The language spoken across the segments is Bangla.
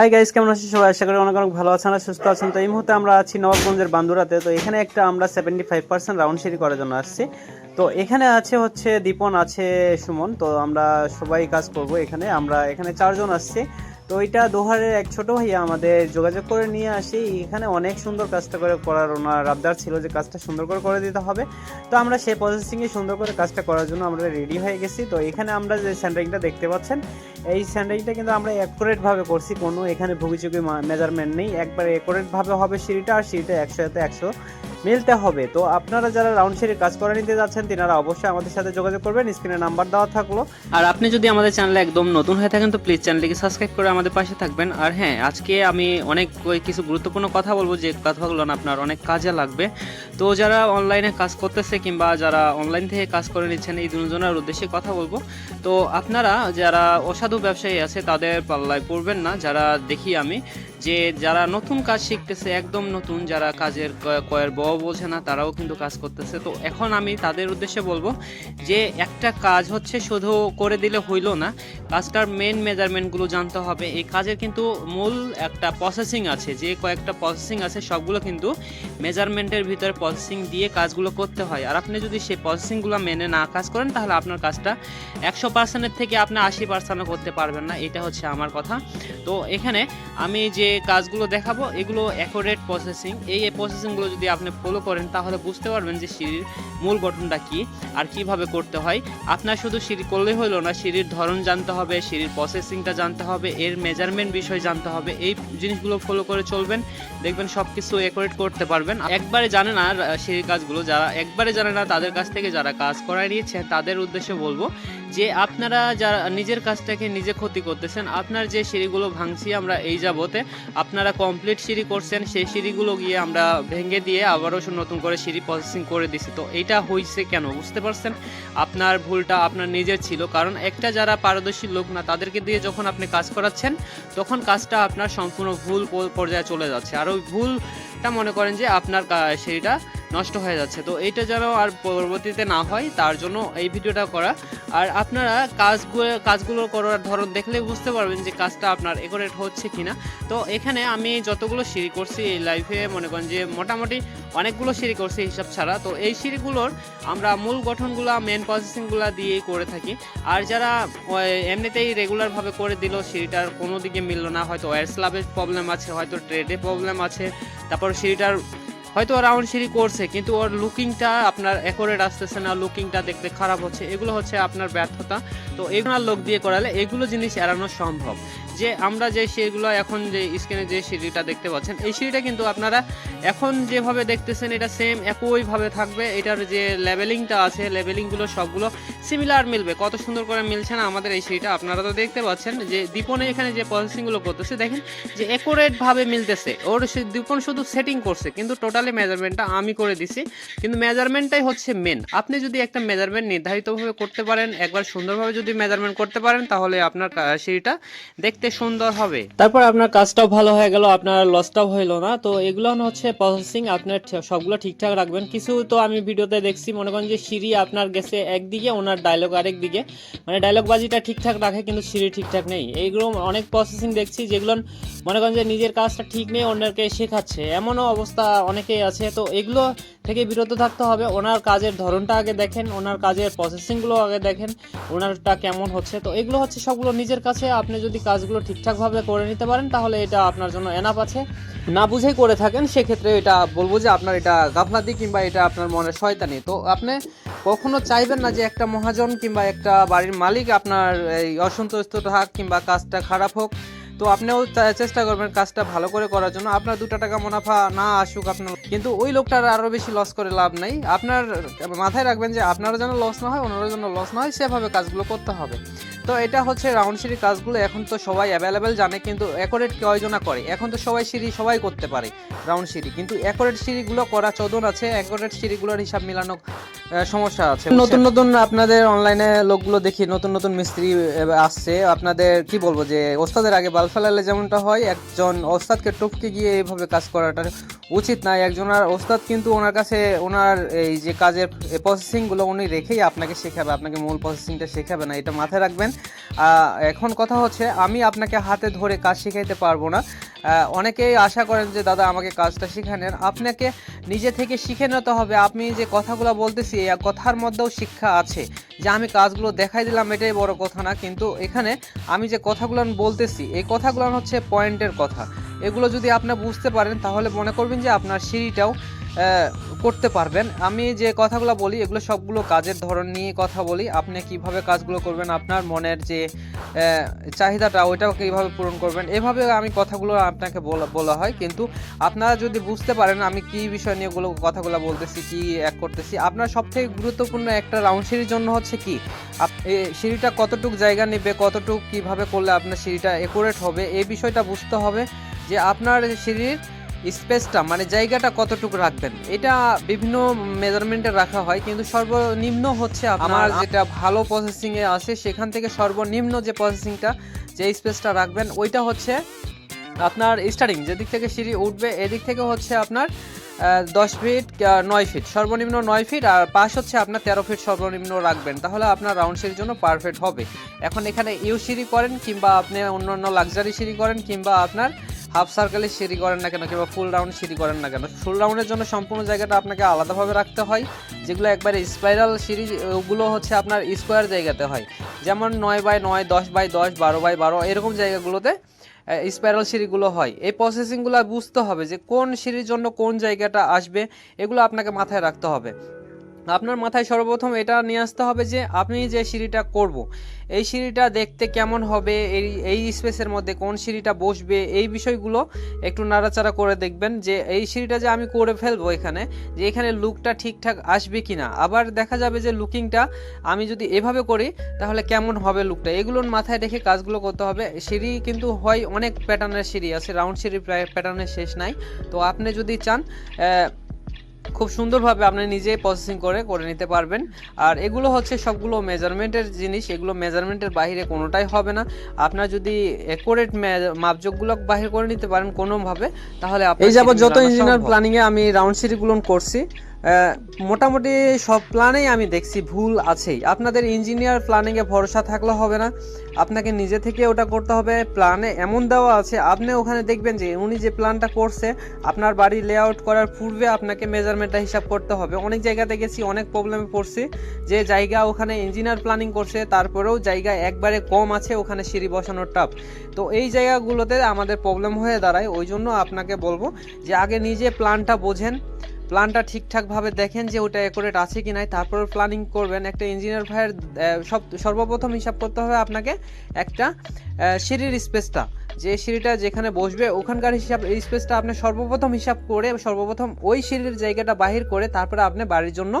হাই গাইস কেমন আছেন সবাই? আশা করি অনেক অনেক ভালো আছেন আর সুস্থ আছেন। তো এই মুহূর্তে আমরা আছি নবাবগঞ্জের বান্দুরাতে। তো এখানে একটা আমরা seventy five percent round city করার জন্য আসছি। তো এখানে আছে হচ্ছে দীপন, আছে সুমন। তো আমরা সবাই কাজ করব এখানে। আমরা এখানে চারজন আসছি। তো ওইটা দোহারের এক ছোট ভাইয়া আমাদের যোগাযোগ করে নিয়ে আসি। এখানে অনেক সুন্দর কাজটা করে করার ওনার আবদার ছিল যে কাজটা সুন্দর করে করে দিতে হবে। তো আমরা সেই প্রসেসিংয়ে সুন্দর করে কাজটা করার জন্য আমরা রেডি হয়ে গেছি। তো এখানে আমরা যে স্যান্ডারিংটা দেখতে পাচ্ছেন, এই স্যান্ডারিংটা কিন্তু আমরা অ্যাকুরেট ভাবে করছি। কোনো এখানে ভুগিচুগি মেজারমেন্ট নেই। একবার অ্যাকুরেট ভাবে হবে সিঁড়িটা, আর সিঁড়িটা একশো একশো। মিলতে হবে। তো আপনারা যারা রাউন্ড সিঁড়ির কাজ করে নিতে যাচ্ছেন, তিনারা অবশ্যই আমাদের সাথে যোগাযোগ করবেন। স্ক্রিনে নাম্বার দেওয়া থাকল। আর আপনি যদি আমাদের চ্যানেলে একদম নতুন হয়ে থাকেন, তো প্লিজ চ্যানেলটিকে সাবস্ক্রাইব করে আমাদের পাশে থাকবেন। আর হ্যাঁ আজকে আমি অনেক কিছু গুরুত্বপূর্ণ কথা বলব, যে কথাগুলো না আপনার অনেক কাজে লাগবে। তো যারা অনলাইনে কাজ করতেছে কিংবা যারা অনলাইন থেকে কাজ করে নিচ্ছেন, এই দুজনের উদ্দেশ্যে কথা বলব। তো আপনারা যারা অসাধু ব্যবসায়ী আছে, তাদের পাল্লায় পড়বেন না। যারা দেখি আমি, যে যারা নতুন কাজ শিখতেছে, একদম নতুন, যারা কাজের কয়ের ব বোঝে না, তারাও কিন্তু কাজ করতেছে। তো এখন আমি তাদের উদ্দেশ্যে বলব যে একটা কাজ হচ্ছে শুধু করে দিলে হইল না, কাজটার মেন মেজারমেন্টগুলো জানতে হবে। এই কাজের কিন্তু মূল একটা প্রসেসিং আছে, যে কয়েকটা প্রসেসিং আছে, সবগুলো কিন্তু মেজারমেন্টের ভিতরে প্রসেসিং দিয়ে কাজগুলো করতে হয়। আর আপনি যদি সেই প্রসেসিংগুলো মেনে না কাজ করেন, তাহলে আপনার কাজটা একশো পার্সেন্টের থেকে আপনি আশি পার্সেন্টও করতে পারবেন না। এটা হচ্ছে আমার কথা। তো এখানে আমি যে কাজগুলো দেখাবো, এগুলো অ্যাকোরেট প্রসেসিং এই প্রসেসিংগুলো যদি আপনি ফলো করেন, তাহলে বুঝতে পারবেন যে সিঁড়ির মূল গঠনটা কি আর কীভাবে করতে হয়। আপনার শুধু সিঁড়ি করলেই হলো না, সিঁড়ির ধরন জানতে হবে, সিঁড়ির প্রসেসিংটা জানতে হবে, এর মেজারমেন্ট বিষয় জানতে হবে, এই জিনিসগুলো ফলো করে চলবেন, দেখবেন সব কিছু অ্যাকোরেট করতে পারবেন। একবারে জানে না সিঁড়ির কাজগুলো, যারা একবারে জানে না, তাদের কাছ থেকে যারা কাজ করায় নিয়েছে, তাদের উদ্দেশ্যে বলব যে আপনারা যারা নিজের কাজটাকে নিজে ক্ষতি করতেছেন, আপনার যে সিঁড়িগুলো ভাঙছি আমরা এই যাবতে, আপনারা কমপ্লিট সিঁড়ি করছেন, সেই সিঁড়িগুলো গিয়ে আমরা ভেঙে দিয়ে আবারও নতুন করে সিঁড়ি প্রসেসিং করে দিছি। তো এইটা হয়েছে কেন? বুঝতে পারছেন? আপনার ভুলটা আপনার নিজের ছিল। কারণ একটা যারা পারদর্শী লোক না, তাদেরকে দিয়ে যখন আপনি কাজ করাচ্ছেন, তখন কাজটা আপনার সম্পূর্ণ ভুল পর্যায়ে চলে যাচ্ছে। আর ওই ভুলটা মনে করেন যে আপনার সিঁড়িটা নষ্ট হয়ে যাচ্ছে। তো এইটা যেন আর পরবর্তীতে না হয়, তার জন্য এই ভিডিওটা করা। আর আপনারা কাজগুলো কাজগুলো করার ধরন দেখলে বুঝতে পারবেন যে কাজটা আপনার একরেট হচ্ছে কিনা। তো এখানে আমি যতগুলো সিঁড়ি করছি এই লাইফে মনে করেন যে মোটামুটি অনেকগুলো সিঁড়ি করছি হিসাব ছাড়া। তো এই সিঁড়িগুলোর আমরা মূল গঠনগুলো মেন প্রসেসিংগুলো দিয়েই করে থাকি। আর যারা এমনিতেই রেগুলারভাবে করে দিল, সিঁড়িটার কোনো দিকে মিলল না। হয়তো ওয়ার স্ল্যাবের প্রবলেম আছে, হয়তো ট্রেডে প্রবলেম আছে। তারপর সিঁড়িটার হয়তো রাউন্ড সিঁড়ি করছে, কিন্তু ওর লুকিংটা আপনার অ্যাকোরেট আসতেছে না লুকিংটা দেখতে খারাপ হচ্ছে। এগুলো হচ্ছে আপনার ব্যর্থতা। তো এগুলো লোক দিয়ে করালে এগুলো জিনিস এড়ানো সম্ভব। যে আমরা যে সিঁড়িগুলো এখন যে স্ক্রিনে যে সিঁড়িটা দেখতে পাচ্ছেন, এই সিঁড়িটা কিন্তু আপনারা এখন যেভাবে দেখতেছেন এটা সেম একইভাবে থাকবে। এটার যে লেভেলিংটা আছে লেভেলিংগুলো সবগুলো সিমিলার মিলবে। কত সুন্দর করে মিলছে না আমাদের এই সিঁড়িটা আপনারা তো দেখতে পাচ্ছেন যে দীপনে এখানে যে প্রসেসিংগুলো করতেছে, দেখেন যে অ্যাকোরেট ভাবে মিলতেছে। ওর সে দীপন শুধু সেটিং করছে, কিন্তু টোটালি মেজারমেন্টটা আমি করে দিছি। কিন্তু মেজারমেন্টটাই হচ্ছে মেন আপনি যদি একটা মেজারমেন্ট নির্ধারিতভাবে করতে পারেন, একবার সুন্দরভাবে যদি মেজারমেন্ট করতে পারেন, তাহলে আপনার সিঁড়িটা দেখতে সুন্দর হবে। তারপর আপনার কাজটাও ভালো হয়ে গেল, আপনার লসটাও হইল না। তো এগুলো হচ্ছে প্রসেসিং আপনার সবগুলো ঠিকঠাক রাখবেন। কিছু তো আমি ভিডিওতে দেখছি, মনে করেন যে সিঁড়ি আপনার গেছে একদিকে, ওনার ডায়লগ আরেক দিকে। মানে ডায়লগ বাজিটা ঠিকঠাক রাখে, কিন্তু সিঁড়ি ঠিকঠাক নেই। এইগুলো অনেক প্রসেসিং দেখছি, যেগুলো মনে করেন যে নিজের কাজটা ঠিক নেই, অন্যকে শেখাচ্ছে। এমনও অবস্থা অনেকেই আছে। তো এগুলো থেকে বিরত থাকতে হবে। ওনার কাজের ধরনটা আগে দেখেন, ওনার কাজের প্রসেসিংগুলো আগে দেখেন, ওনারটা কেমন হচ্ছে। তো এগুলো হচ্ছে সবগুলো নিজের কাছে। আপনি যদি কাজগুলো ঠিকঠাকভাবে করে নিতে পারেন, তাহলে এটা আপনার জন্য এনাফ আছে। না বুঝেই করে থাকেন, সেক্ষেত্রে এটা বলব যে আপনার এটা গাফলাতি কিংবা এটা আপনার মনে শয়তানি। তো আপনি কখনো চাইবেন না যে একটা মহাজন কিংবা একটা বাড়ির মালিক আপনার এই অসন্তুষ্ট থাক কিংবা কাজটা খারাপ হোক। তো আপনিও চেষ্টা করবেন কাজটা ভালো করে করার জন্য। আপনার দুটা টাকা মুনাফা না আসুক আপনার কিন্তু ওই লোকটার আরও বেশি লস করে লাভ নেই। আপনার মাথায় রাখবেন যে আপনারও যেন লস না হয় ওনারও যেন লস না হয়, সেভাবে কাজগুলো করতে হবে। তো এটা হচ্ছে রাউন্ড সিঁড়ি কাজগুলো, এখন তো সবাই অ্যাভেলেবেল জানে কিন্তু অ্যাকোরেট কয়জনা করে? এখন তো সবাই সিঁড়ি সবাই করতে পারে রাউন্ড সিঁড়ি কিন্তু অ্যাকোরেট সিঁড়িগুলো করা চোদন আছে অ্যাকোরেট সিঁড়িগুলোর হিসাব মিলানো সমস্যা আছে নতুন নতুন আপনাদের অনলাইনে লোকগুলো দেখি, নতুন নতুন মিস্ত্রি আসছে। আপনাদের, কি বলব যে, ওস্তাদের আগে বাল ফেলালে যেমনটা হয়, একজন ওস্তাদকে টপকে গিয়ে এইভাবে কাজ করাটা উচিত না একজনের ওস্তাদ কিন্তু ওনার কাছে, ওনার এই যে কাজের প্রসেসিংগুলো উনি রেখেই আপনাকে শেখাবে, আপনাকে মূল প্রসেসিংটা শেখাবে না, এটা মাথায় রাখবেন। এখন কথা হচ্ছে, আমি আপনাকে হাতে ধরে কাজ শিখাইতে পারব না। অনেকেই আশা করেন যে, দাদা, আমাকে কাজটা শেখানেন আপনাকে নিজে থেকে শিখে নিতে হবে। আপনি যে কথাগুলো বলতেছি এই কথার মধ্যেও শিক্ষা আছে। যে আমি কাজগুলো দেখাই দিলাম, এটাই বড় কথা না। কিন্তু এখানে আমি যে কথাগুলো বলতেছি, এই কথাগুলো হচ্ছে পয়েন্টের কথা। এগুলো যদি আপনি বুঝতে পারেন, তাহলে মনে করবেন যে আপনার সিঁড়িটাও করতে পারবেন। আমি যে কথাগুলো বলি, এগুলো সবগুলো কাজের ধরন নিয়ে কথা বলি। আপনি কীভাবে কাজগুলো করবেন, আপনার মনের যে চাহিদাটা, ওইটাও কীভাবে পূরণ করবেন, এভাবে আমি কথাগুলো আপনাকে বলা হয়। কিন্তু আপনারা যদি বুঝতে পারেন আমি কি বিষয় নিয়ে এগুলো কথাগুলো বলতেছি, কি এক করতেছি, আপনার সবথেকে গুরুত্বপূর্ণ একটা রাউন্ড সিঁড়ির জন্য হচ্ছে কি? সিঁড়িটা কতটুক জায়গা নেবে, কতটুক কীভাবে করলে আপনার সিঁড়িটা একুরেট হবে এই বিষয়টা বুঝতে হবে যে আপনার সিঁড়ির স্পেসটা মানে জায়গাটা কতটুকু রাখবেন? এটা বিভিন্ন মেজারমেন্টে রাখা হয় কিন্তু সর্বনিম্ন হচ্ছে আমার যেটা ভালো প্রসেসিং এ আছে সেখান থেকে সর্বনিম্ন যে প্রসেসিংটা যে স্পেসটা রাখবেন ওইটা হচ্ছে আপনার স্টার্টিং যেদিক থেকে সিঁড়ি উঠবে এদিক থেকে হচ্ছে আপনার দশ ফিট নয় ফিট সর্বনিম্ন নয় ফিট আর পাশ হচ্ছে আপনার তেরো ফিট সর্বনিম্ন রাখবেন তাহলে আপনার রাউন্ড সিঁড়ির জন্য পারফেক্ট হবে। এখন এখানে ইউ সিঁড়ি করেন কিংবা আপনি অন্য অন্য লাক্সারি সিঁড়ি করেন কিংবা আপনার হাফ সার্কেলের সিঁড়ি করেন না কেন কিংবা ফুল রাউন্ড সিঁড়ি করেন না কেন? ফুল রাউন্ডের জন্য সম্পূর্ণ জায়গাটা আপনাকে আলাদাভাবে রাখতে হয়, যেগুলো একবারে স্পাইরাল সিঁড়ি, ওগুলো হচ্ছে আপনার স্কোয়ার জায়গাতে হয়। যেমন নয় বাই নয়, দশ বাই দশ, বারো বাই বারো, এরকম জায়গাগুলোতে স্পাইরাল সিঁড়িগুলো হয়। এই প্রসেসিংগুলো বুঝতে হবে যে কোন সিঁড়ির জন্য কোন জায়গাটা আসবে, এগুলো আপনাকে মাথায় রাখতে হবে। আপনার মাথায় সর্বপ্রথম এটা নিয়ে আসতে হবে যে আপনি যে সিঁড়িটা করব, এই সিঁড়িটা দেখতে কেমন হবে, এই এই স্পেসের মধ্যে কোন সিঁড়িটা বসবে, এই বিষয়গুলো একটু নাড়াচাড়া করে দেখবেন যে এই সিঁড়িটা যে আমি করে ফেলব এখানে, যে এখানে লুকটা ঠিকঠাক আসবে কি না আবার দেখা যাবে যে লুকিংটা আমি যদি এভাবে করি, তাহলে কেমন হবে লুকটা। এগুলোর মাথায় রেখে কাজগুলো করতে হবে। সিঁড়ি কিন্তু হয় অনেক প্যাটার্নের সিঁড়ি আছে রাউন্ড সিঁড়ি প্যাটার্নের শেষ নাই। তো আপনি যদি চান খুব সুন্দরভাবে আপনি নিজেই প্রসেসিং করে করে নিতে পারবেন। আর এগুলো হচ্ছে সবগুলো মেজারমেন্টের জিনিস। এগুলো মেজারমেন্টের বাইরে কোনোটাই হবে না। আপনার যদি অ্যাকোরেট মাপজোকগুলো বাহির করে নিতে পারেন কোনোভাবে তাহলে এই যাবত যত ইঞ্জিনিয়ার প্ল্যানিং এ আমি রাউন্ড সিটিগুলো করছি। মোটামুটি সব প্ল্যানেই আমি দেখছি ভুল আছেই। আপনাদের ইঞ্জিনিয়ার প্ল্যানিংয়ে ভরসা থাকলে হবে না। আপনাকে নিজে থেকে ওটা করতে হবে। প্ল্যানে এমন দেওয়া আছে, আপনি ওখানে দেখবেন যে উনি যে প্ল্যানটা করছে, আপনার বাড়ি লেআউট করার পূর্বে আপনাকে মেজারমেন্টটা হিসাব করতে হবে। অনেক জায়গাতে গেছি, অনেক প্রবলেমে পড়ছি যে জায়গা ওখানে ইঞ্জিনিয়ার প্ল্যানিং করছে, তারপরেও জায়গা একবারে কম আছে, ওখানে সিঁড়ি বসানোর টাপ তো এই জায়গাগুলোতে আমাদের প্রবলেম হয়ে দাঁড়ায়। ওই জন্য আপনাকে বলব যে আগে নিজে প্ল্যানটা বোঝেন। প্ল্যানটা ঠিকঠাকভাবে দেখেন যে ওটা অ্যাকোরেট আছে কি নাই তারপর প্ল্যানিং করবেন। একটা ইঞ্জিনিয়ার ভাইয়ের সব, সর্বপ্রথম হিসাব করতে হবে আপনাকে একটা সিঁড়ির স্পেসটা। যে সিঁড়িটা যেখানে বসবে, ওখানকার হিসাব স্পেসটা আপনি সর্বপ্রথম হিসাব করে, সর্বপ্রথম ওই সিঁড়ির জায়গাটা বাহির করে, তারপরে আপনি বাড়ির জন্য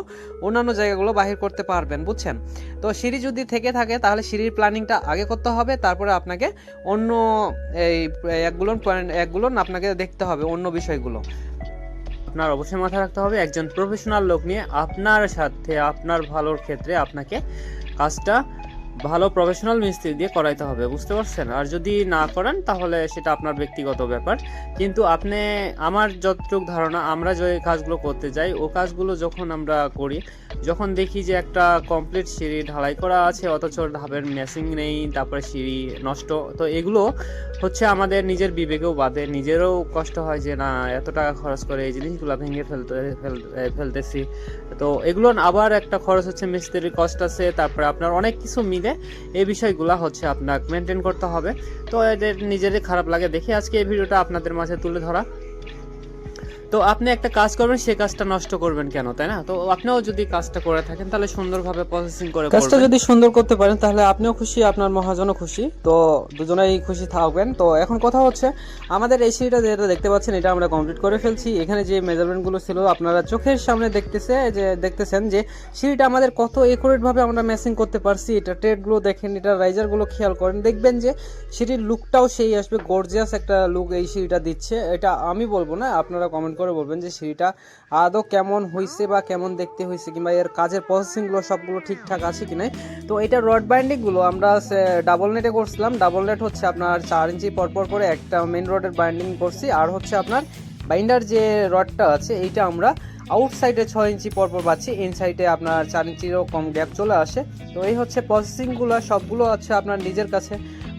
অন্যান্য জায়গাগুলো বাহির করতে পারবেন, বুঝছেন? তো সিঁড়ি যদি থেকে থাকে, তাহলে সিঁড়ির প্ল্যানিংটা আগে করতে হবে, তারপরে আপনাকে অন্য, এই একগুলো পয়েন্ট একগুলো আপনাকে দেখতে হবে অন্য বিষয়গুলো। আপনার অবশ্যই মাথায় রাখতে হবে, একজন প্রফেশনাল লোক নিয়ে আপনার সাথে, আপনার ভালোর ক্ষেত্রে আপনাকে কাজটা ভালো প্রফেশনাল মিস্ত্রি দিয়ে করাইতে হবে, বুঝতে পারছেন? আর যদি না করেন, তাহলে সেটা আপনার ব্যক্তিগত ব্যাপার। কিন্তু আপনি, আমার যতটুকু ধারণা, আমরা যে কাজগুলো করতে যাই, ও কাজগুলো যখন আমরা করি, যখন দেখি যে একটা কমপ্লিট সিঁড়ি ঢালাই করা আছে, অথচ ঢাবের মেশিং নেই, তারপরে সিঁড়ি নষ্ট, তো এগুলো হচ্ছে আমাদের নিজের বিবেকেও বাদে নিজেরও কষ্ট হয় যে, না, এত টাকা খরচ করে এই জিনিসগুলো ভেঙে ফেলতে ফেলতেছি। তো এগুলো আবার একটা খরচ হচ্ছে, মিস্ত্রির কষ্ট আছে, তারপরে আপনার অনেক কিছু এই বিষয়গুলো হচ্ছে আপনাকে মেনটেন করতে হবে। তো এদের নিজেরই খারাপ লাগে দেখে আজকে এই ভিডিওটা আপনাদের মাঝে তুলে ধরা। তো আপনি একটা কাজ করবেন সেই কাজটা নষ্ট করবেন কেন তাই না? তো আপনিও যদি কাজটা করে থাকেন তাহলে সুন্দরভাবে প্রসেসিং করে কাজটা যদি সুন্দর করতে পারেন তাহলে আপনিও খুশি আপনার মহাজনও খুশি। তো দুজনেই খুশি থাকবেন। তো এখন কথা হচ্ছে আমাদের এই সিঁড়িটা যেটা দেখতে পাচ্ছেন এটা আমরা কমপ্লিট করে ফেলছি। এখানে যে মেজারমেন্টগুলো ছিল আপনারা চোখের সামনে দেখতেছে যে দেখতেছেন যে সিঁড়িটা আমাদের কত একুরেট ভাবে আমরা ম্যাচিং করতে পারছি। এটা ট্রেডগুলো দেখেন এটা রাইজারগুলো খেয়াল করেন। দেখবেন যে সিঁড়ির লুকটাও সেই আসবে গর্জিয়াস একটা লুক এই সিঁড়িটা দিচ্ছে। এটা আমি বলব না আপনারা কমেন্ট করে বলবেন যে সিঁড়িটা আদৌ কেমন হয়েছে বা কেমন দেখতে হয়েছে কিংবা এর কাজের প্রসেসিংগুলো সবগুলো ঠিকঠাক আছে কি নাই? তো এটা রড বাইন্ডিংগুলো আমরা ডাবল নেটে করছিলাম। ডাবল নেট হচ্ছে আপনার চার ইঞ্চি পরপর করে একটা মেন রডের বাইন্ডিং করছি। আর হচ্ছে আপনার বাইন্ডার যে রডটা আছে, এইটা আমরা আউটসাইডে ছয় ইঞ্চি পরপর পাচ্ছি। ইনসাইডে আপনার চার ইঞ্চিরও কম গ্যাপ চলে আসে। তো এই হচ্ছে প্রসেসিংগুলো সবগুলো আছে আপনার নিজের কাছে।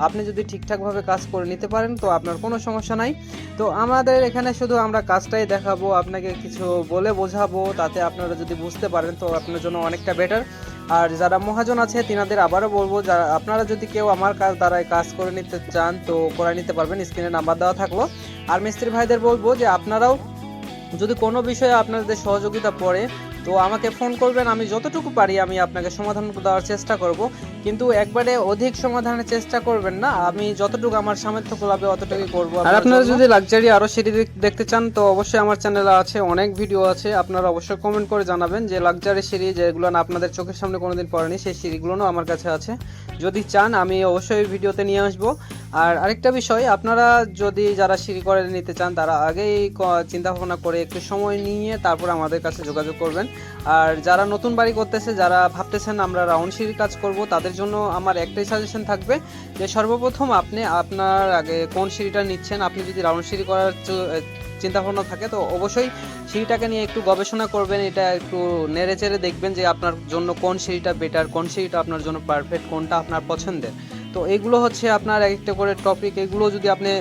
আপনি যদি ঠিকঠাকভাবে কাজ করে নিতে পারেন, তো আপনার কোনো সমস্যা নাই। তো আমাদের এখানে শুধু আমরা কাজটাই দেখাবো, আপনাকে কিছু বলে বোঝাবো, তাতে আপনারা যদি বুঝতে পারেন, তো আপনার জন্য অনেকটা বেটার আর যারা মহাজন আছে, তিনাদের আবারও বলব, যারা আপনারা যদি কেউ আমার কাজ দ্বারাই কাজ করে নিতে চান, তো করে নিতে পারবেন, স্ক্রিনে নাম্বার দেওয়া থাকল। আর মিস্ত্রি ভাইদের বলব যে, আপনারাও যদি কোনো বিষয়ে আপনাদের সহযোগিতা পড়ে তো আমাকে ফোন করবেন আমি যতটুকু পারি আমি আপনাকে সমাধান দেওয়ার চেষ্টা করব। কিন্তু একবারে অধিক সমাধানের চেষ্টা করবেন না আমি যতটুকু আমার সামর্থ্য কুলাবে অতটুকুই করব আর আপনারা যদি লাক্সারি আরও সিঁড়ি দেখতে চান তো অবশ্যই আমার চ্যানেলে আছে অনেক ভিডিও আছে আপনারা অবশ্যই কমেন্ট করে জানাবেন যে লাক্সারি সিঁড়ি যেগুলো না আপনাদের চোখের সামনে কোনোদিন পড়েনি সেই সিঁড়িগুলোও আমার কাছে আছে। যদি চান আমি অবশ্যই ভিডিওতে নিয়ে আসব। আর আরেকটা বিষয় আপনারা যদি যারা সিঁড়ি করে নিতে চান তারা আগেই চিন্তা ভাবনা করে একটু সময় নিয়ে তারপর আমাদের কাছে যোগাযোগ করবেন। আর যারা নতুন বাড়ি করতেছে, যারা ভাবতেছেন আমরা রাউন্ড সিঁড়ির কাজ করব, তাদের জন্য আমার একটাই সাজেশন থাকবে যে সর্বপ্রথম আপনি আপনার আগে কোন সিঁড়িটা নিচ্ছেন। আপনি যদি রাউন্ড সিঁড়ি করার চিন্তা ভাবনা থাকে, তো অবশ্যই সিঁড়িটাকে নিয়ে একটু গবেষণা করবেন, এটা একটু নেড়ে চেড়ে দেখবেন যে আপনার জন্য কোন সিঁড়িটা বেটার কোন সিঁড়িটা আপনার জন্য পারফেক্ট কোনটা আপনার পছন্দের। তো এগুলো হচ্ছে আপনার এক একটা করে টপিক এগুলো যদি আপনি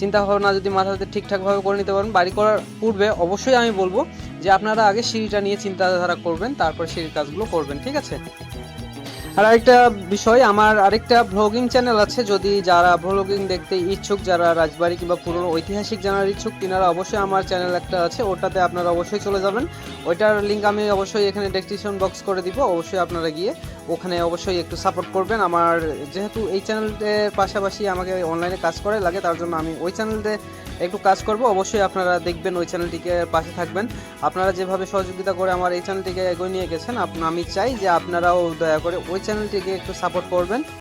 চিন্তা ভাবনা যদি মাথাতে ঠিকঠাকভাবে করে নিতে পারেন, বাড়ি করার পূর্বে অবশ্যই আমি বলব যে আপনারা আগে সিঁড়িটা নিয়ে চিন্তাধারা করবেন, তারপর সিঁড়ির কাজগুলো করবেন, ঠিক আছে? আর আরেকটা বিষয়, আমার আরেকটা ভ্লগিং চ্যানেল আছে, যদি যারা ভ্লগিং দেখতে ইচ্ছুক, যারা রাজবাড়ি কিংবা পুরনো ঐতিহাসিক জানার ইচ্ছুক, তিনারা অবশ্যই আমার চ্যানেল একটা আছে, ওটাতে আপনারা অবশ্যই চলে যাবেন। ওইটার লিঙ্ক আমি অবশ্যই এখানে ডেসক্রিপশন বক্স করে দিব, অবশ্যই আপনারা গিয়ে ওখানে অবশ্যই একটু সাপোর্ট করবেন। আমার যেহেতু এই চ্যানেলটার পাশাপাশি আমাকে অনলাইনে কাজ করে লাগে, তার জন্য আমি ওই চ্যানেলতে একটু কাজ করব, অবশ্যই আপনারা দেখবেন ওই চ্যানেলটিকে পাশে থাকবেন। আপনারা যেভাবে সহযোগিতা করে আমার এই চ্যানেলটিকে এগিয়ে নিয়ে গেছেন আমি চাই যে আপনারাও দয়া করে ওই চ্যানেলটিকে একটু সাপোর্ট করবেন।